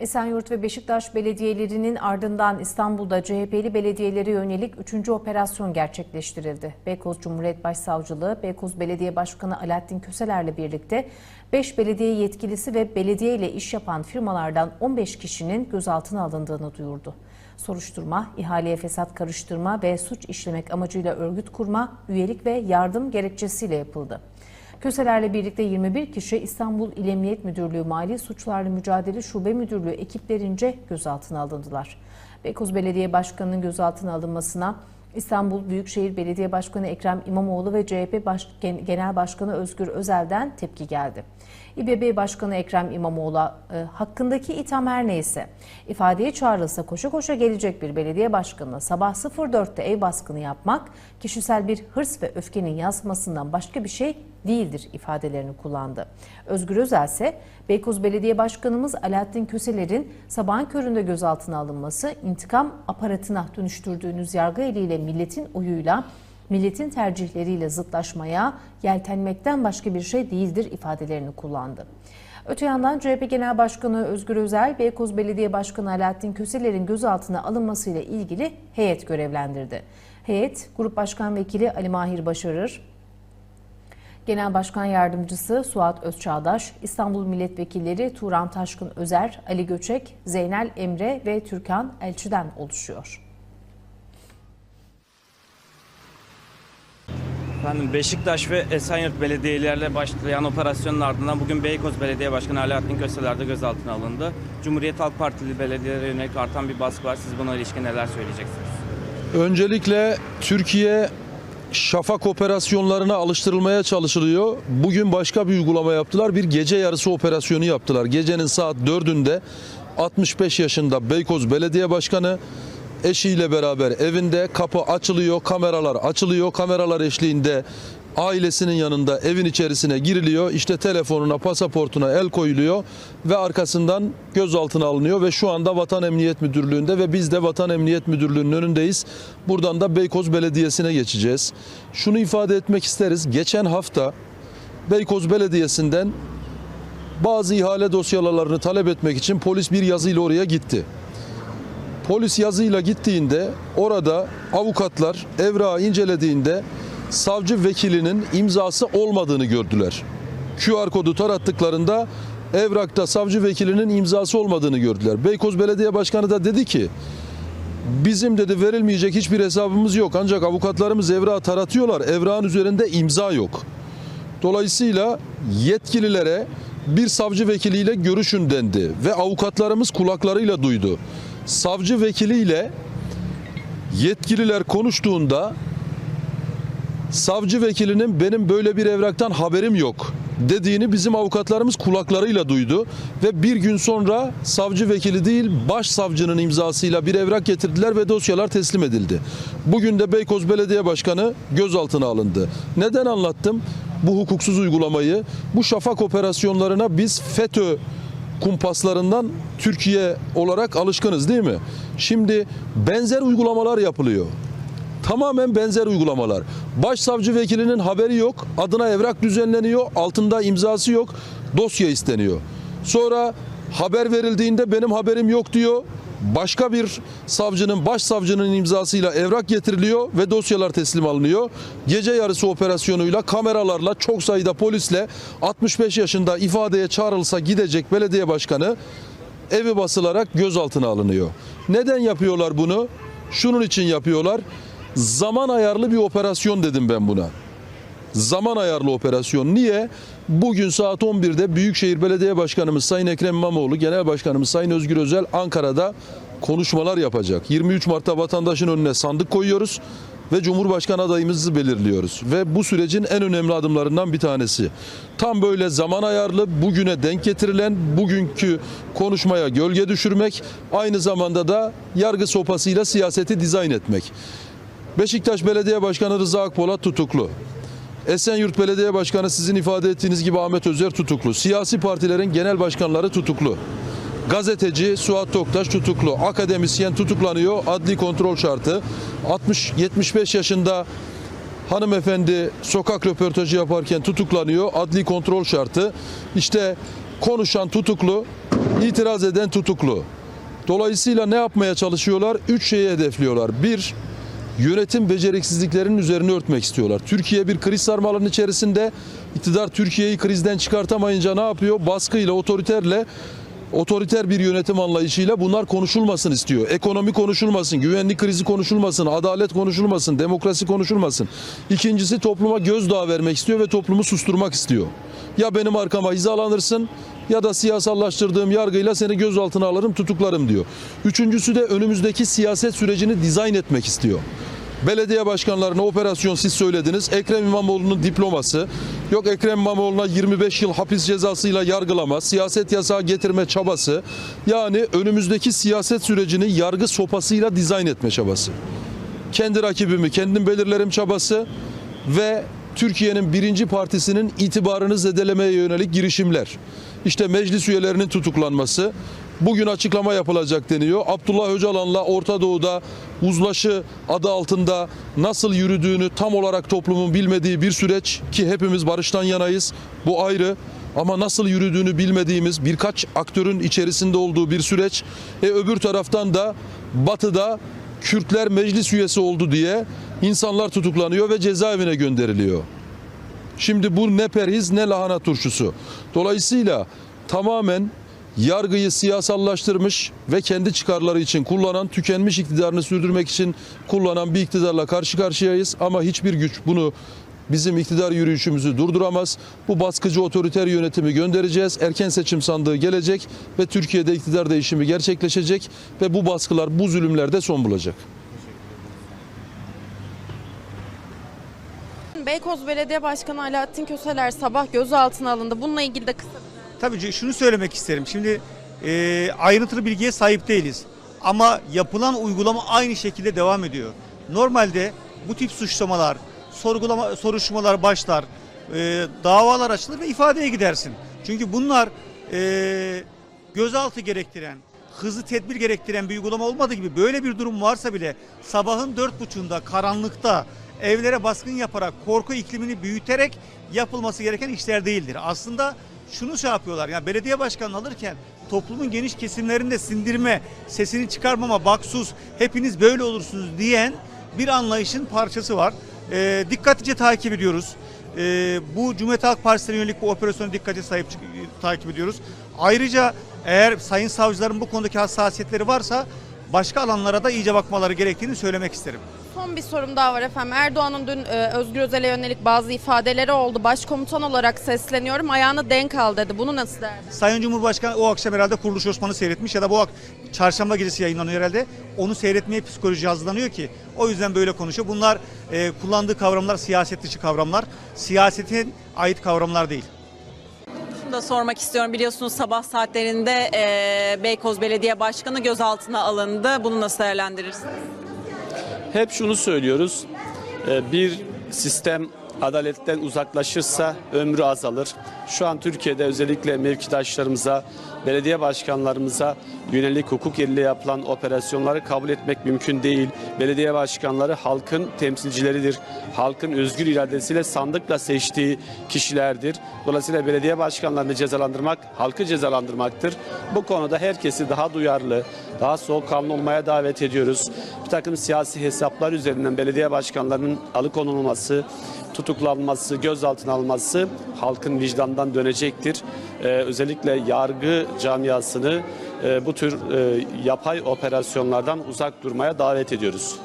Esenyurt ve Beşiktaş belediyelerinin ardından İstanbul'da CHP'li belediyelere yönelik 3. operasyon gerçekleştirildi. Beykoz Cumhuriyet Başsavcılığı, Beykoz Belediye Başkanı Alaaddin Köseler'le birlikte 5 belediye yetkilisi ve belediye ile iş yapan firmalardan 15 kişinin gözaltına alındığını duyurdu. Soruşturma, ihaleye fesat karıştırma ve suç işlemek amacıyla örgüt kurma, üyelik ve yardım gerekçesiyle yapıldı. Köselerle birlikte 21 kişi İstanbul İl Emniyet Müdürlüğü Mali Suçlarla Mücadele Şube Müdürlüğü ekiplerince gözaltına alındılar. Beykoz Belediye Başkanı'nın gözaltına alınmasına İstanbul Büyükşehir Belediye Başkanı Ekrem İmamoğlu ve CHP Baş- Gen- Genel Başkanı Özgür Özel'den tepki geldi. İBB Başkanı Ekrem İmamoğlu e, hakkındaki itham her neyse ifadeye çağrılsa koşa koşa gelecek bir belediye başkanına sabah 04'te ev baskını yapmak kişisel bir hırs ve öfkenin yansımasından başka bir şey değildir ifadelerini kullandı. Özgür Özel ise Beykoz Belediye Başkanımız Alaaddin Köseler'in sabahın köründe gözaltına alınması intikam aparatına dönüştürdüğünüz yargı eliyle milletin oyuyla milletin tercihleriyle zıtlaşmaya, yeltenmekten başka bir şey değildir ifadelerini kullandı. Öte yandan CHP Genel Başkanı Özgür Özel, Beykoz Belediye Başkanı Alaaddin Köseler'in gözaltına alınmasıyla ilgili heyet görevlendirdi. Heyet, Grup Başkan Vekili Ali Mahir Başarır, Genel Başkan Yardımcısı Suat Özçağdaş, İstanbul Milletvekilleri Turan Taşkın Özer, Ali Göçek, Zeynel Emre ve Türkan Elçi'den oluşuyor. Efendim Beşiktaş ve Esenyurt belediyelerle başlayan operasyonun ardından bugün Beykoz Belediye Başkanı Alaaddin Köseler de gözaltına alındı. Cumhuriyet Halk Partili belediyelere yönelik artan bir baskı var. Siz buna ilişkin neler söyleyeceksiniz? Öncelikle Türkiye şafak operasyonlarına alıştırılmaya çalışılıyor. Bugün başka bir uygulama yaptılar. Bir gece yarısı operasyonu yaptılar. Gecenin saat 4'ünde 65 yaşında Beykoz Belediye Başkanı eşiyle beraber evinde kapı açılıyor, kameralar açılıyor. Kameralar eşliğinde ailesinin yanında evin içerisine giriliyor. İşte telefonuna, pasaportuna el koyuluyor ve arkasından gözaltına alınıyor ve şu anda Vatan Emniyet Müdürlüğü'nde ve biz de Vatan Emniyet Müdürlüğü'nün önündeyiz. Buradan da Beykoz Belediyesi'ne geçeceğiz. Şunu ifade etmek isteriz. Geçen hafta Beykoz Belediyesi'nden bazı ihale dosyalarını talep etmek için polis bir yazıyla oraya gitti. Polis yazıyla gittiğinde orada avukatlar evrağı incelediğinde savcı vekilinin imzası olmadığını gördüler. QR kodu tarattıklarında evrakta savcı vekilinin imzası olmadığını gördüler. Beykoz Belediye Başkanı da dedi ki bizim dedi verilmeyecek hiçbir hesabımız yok ancak avukatlarımız evrağı taratıyorlar. Evrağın üzerinde imza yok. Dolayısıyla yetkililere bir savcı vekiliyle görüşün dendi ve avukatlarımız kulaklarıyla duydu. Savcı vekiliyle yetkililer konuştuğunda savcı vekilinin benim böyle bir evraktan haberim yok dediğini bizim avukatlarımız kulaklarıyla duydu ve bir gün sonra savcı vekili değil başsavcının imzasıyla bir evrak getirdiler ve dosyalar teslim edildi. Bugün de Beykoz Belediye Başkanı gözaltına alındı. Neden anlattım bu hukuksuz uygulamayı? Bu şafak operasyonlarına biz FETÖ kumpaslarından Türkiye olarak alışkınız değil mi? Şimdi benzer uygulamalar yapılıyor. Tamamen benzer uygulamalar. Başsavcı vekilinin haberi yok. Adına evrak düzenleniyor. Altında imzası yok. Dosya isteniyor. Sonra haber verildiğinde benim haberim yok diyor. Başka bir savcının, başsavcının imzasıyla evrak getiriliyor ve dosyalar teslim alınıyor. Gece yarısı operasyonuyla, kameralarla, çok sayıda polisle 65 yaşında ifadeye çağrılsa gidecek belediye başkanı evi basılarak gözaltına alınıyor. Neden yapıyorlar bunu? Şunun için yapıyorlar. Zaman ayarlı bir operasyon dedim ben buna. Zaman ayarlı operasyon. Niye? Bugün saat 11'de Büyükşehir Belediye Başkanımız Sayın Ekrem İmamoğlu, Genel Başkanımız Sayın Özgür Özel Ankara'da konuşmalar yapacak. 23 Mart'ta vatandaşın önüne sandık koyuyoruz ve Cumhurbaşkanı adayımızı belirliyoruz. Ve bu sürecin en önemli adımlarından bir tanesi. Tam böyle zaman ayarlı bugüne denk getirilen bugünkü konuşmaya gölge düşürmek, aynı zamanda da yargı sopasıyla siyaseti dizayn etmek. Beşiktaş Belediye Başkanı Rıza Akpolat tutuklu. Esenyurt Belediye Başkanı sizin ifade ettiğiniz gibi Ahmet Özer tutuklu. Siyasi partilerin genel başkanları tutuklu. Gazeteci Suat Toktaş tutuklu. Akademisyen tutuklanıyor. Adli kontrol şartı. 60 75 yaşında hanımefendi sokak röportajı yaparken tutuklanıyor. Adli kontrol şartı. İşte konuşan tutuklu, İtiraz eden tutuklu. Dolayısıyla ne yapmaya çalışıyorlar? Üç şeyi hedefliyorlar. Bir, yönetim beceriksizliklerinin üzerine örtmek istiyorlar. Türkiye bir kriz sarmalının içerisinde iktidar Türkiye'yi krizden çıkartamayınca ne yapıyor? Baskıyla, otoriterle otoriter bir yönetim anlayışıyla bunlar konuşulmasın istiyor. Ekonomi konuşulmasın, güvenlik krizi konuşulmasın, adalet konuşulmasın, demokrasi konuşulmasın. İkincisi topluma gözdağı vermek istiyor ve toplumu susturmak istiyor. Ya benim arkama hizalanırsın ya da siyasallaştırdığım yargıyla seni gözaltına alırım, tutuklarım diyor. Üçüncüsü de önümüzdeki siyaset sürecini dizayn etmek istiyor. Belediye başkanlarına operasyon siz söylediniz. Ekrem İmamoğlu'nun diploması. Yok Ekrem İmamoğlu'na 25 yıl hapis cezasıyla yargılama, siyaset yasağı getirme çabası. Yani önümüzdeki siyaset sürecini yargı sopasıyla dizayn etme çabası. Kendi rakibimi kendim belirlerim çabası ve Türkiye'nin birinci partisinin itibarını zedelemeye yönelik girişimler. İşte meclis üyelerinin tutuklanması, bugün açıklama yapılacak deniyor. Abdullah Öcalan'la Orta Doğu'da uzlaşı adı altında nasıl yürüdüğünü tam olarak toplumun bilmediği bir süreç ki hepimiz barıştan yanayız. Bu ayrı ama nasıl yürüdüğünü bilmediğimiz birkaç aktörün içerisinde olduğu bir süreç. E öbür taraftan da batıda Kürtler meclis üyesi oldu diye insanlar tutuklanıyor ve cezaevine gönderiliyor. Şimdi bu ne perhiz ne lahana turşusu. Dolayısıyla tamamen yargıyı siyasallaştırmış ve kendi çıkarları için kullanan, tükenmiş iktidarını sürdürmek için kullanan bir iktidarla karşı karşıyayız. Ama hiçbir güç bunu bizim iktidar yürüyüşümüzü durduramaz. Bu baskıcı otoriter yönetimi göndereceğiz. Erken seçim sandığı gelecek ve Türkiye'de iktidar değişimi gerçekleşecek ve bu baskılar, bu zulümler de son bulacak. Beykoz Belediye Başkanı Alaaddin Köseler sabah gözaltına alındı. Bununla ilgili de kısa Tabii şunu söylemek isterim. Şimdi e, ayrıntılı bilgiye sahip değiliz. Ama yapılan uygulama aynı şekilde devam ediyor. Normalde bu tip suçlamalar, sorgulama, soruşturmalar başlar, e, davalar açılır ve ifadeye gidersin. Çünkü bunlar e, gözaltı gerektiren, hızlı tedbir gerektiren bir uygulama olmadığı gibi böyle bir durum varsa bile sabahın dört buçuğunda karanlıkta evlere baskın yaparak korku iklimini büyüterek yapılması gereken işler değildir. Aslında şunu şey yapıyorlar yani belediye başkanı alırken toplumun geniş kesimlerinde sindirme, sesini çıkarmama, baksuz hepiniz böyle olursunuz diyen bir anlayışın parçası var. Ee, dikkatlice takip ediyoruz. Ee, bu Cumhuriyet Halk Partisi'ne yönelik bu operasyonu dikkatli sahip takip ediyoruz. Ayrıca eğer sayın savcıların bu konudaki hassasiyetleri varsa başka alanlara da iyice bakmaları gerektiğini söylemek isterim. son bir sorum daha var efendim. Erdoğan'ın dün e, Özgür Özel'e yönelik bazı ifadeleri oldu. Başkomutan olarak sesleniyorum. Ayağını denk al dedi. Bunu nasıl değerlendiriyorsunuz? Sayın Cumhurbaşkanı o akşam herhalde Kuruluş Osman'ı seyretmiş ya da bu ak- çarşamba gecesi yayınlanıyor herhalde. Onu seyretmeye psikoloji hazırlanıyor ki o yüzden böyle konuşuyor. Bunlar e, kullandığı kavramlar siyaset dışı kavramlar. Siyasetin ait kavramlar değil. Da sormak istiyorum. Biliyorsunuz sabah saatlerinde e, Beykoz Belediye Başkanı gözaltına alındı. Bunu nasıl değerlendirirsiniz? Hep şunu söylüyoruz. e, Bir sistem adaletten uzaklaşırsa ömrü azalır. Şu an Türkiye'de özellikle mevkidaşlarımıza, belediye başkanlarımıza yönelik hukuk eliyle yapılan operasyonları kabul etmek mümkün değil. Belediye başkanları halkın temsilcileridir. Halkın özgür iradesiyle sandıkla seçtiği kişilerdir. Dolayısıyla belediye başkanlarını cezalandırmak halkı cezalandırmaktır. Bu konuda herkesi daha duyarlı, daha soğukkanlı olmaya davet ediyoruz. Bir takım siyasi hesaplar üzerinden belediye başkanlarının alıkonulması, tutuklanması, gözaltına alınması halkın vicdandan dönecektir. Ee, özellikle yargı camiasını e, bu tür e, yapay operasyonlardan uzak durmaya davet ediyoruz.